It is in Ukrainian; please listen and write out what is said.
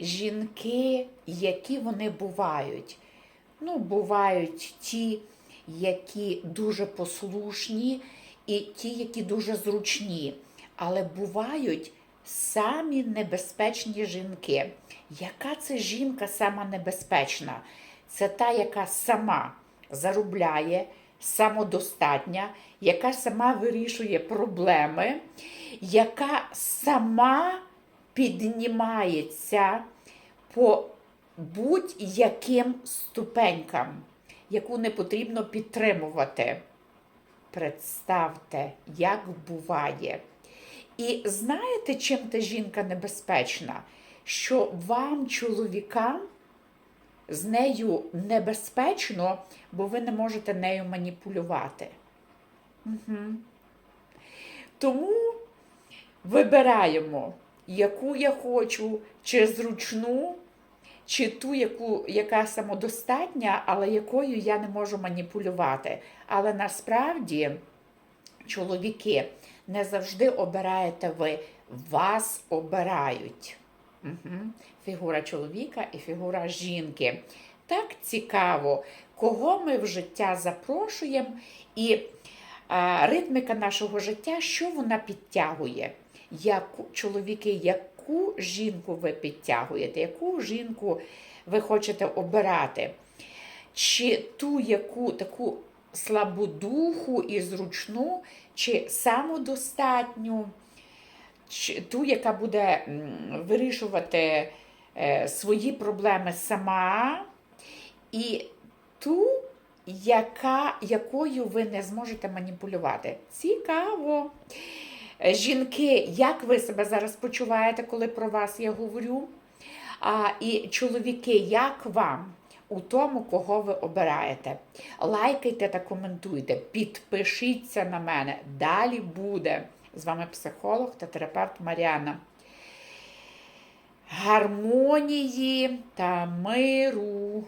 жінки, які вони бувають. Ну, бувають ті, які дуже послушні, і ті, які дуже зручні. Але бувають самі небезпечні жінки. Яка це жінка сама небезпечна? Це та, яка сама заробляє, самодостатня, яка сама вирішує проблеми, яка сама піднімається по будь-яким ступенькам, яку не потрібно підтримувати. Представте, як буває. І знаєте, чим та жінка небезпечна? Що вам, чоловікам, з нею небезпечно, бо ви не можете нею маніпулювати. Угу. Тому вибираємо, яку я хочу, чи зручну, чи ту, яку, яка самодостатня, але якою я не можу маніпулювати. Але насправді, чоловіки, не завжди обираєте ви, вас обирають. Угу. Фігура чоловіка і фігура жінки. Так цікаво, кого ми в життя запрошуємо, і а, ритміка нашого життя, що вона підтягує? Яку, чоловіки, яку жінку ви підтягуєте, яку жінку ви хочете обирати? Чи ту, яку таку слабодуху і зручну, чи самодостатню, чи ту, яка буде вирішувати е, свої проблеми сама, і ту, яка, якою ви не зможете маніпулювати. Цікаво. Е, Жінки, як ви себе зараз почуваєте, коли про вас я говорю? А, і чоловіки, як вам у тому, кого ви обираєте? Лайкайте та коментуйте, підпишіться на мене. Далі буде. З вами психолог та терапевт Маріана. Гармонії та миру.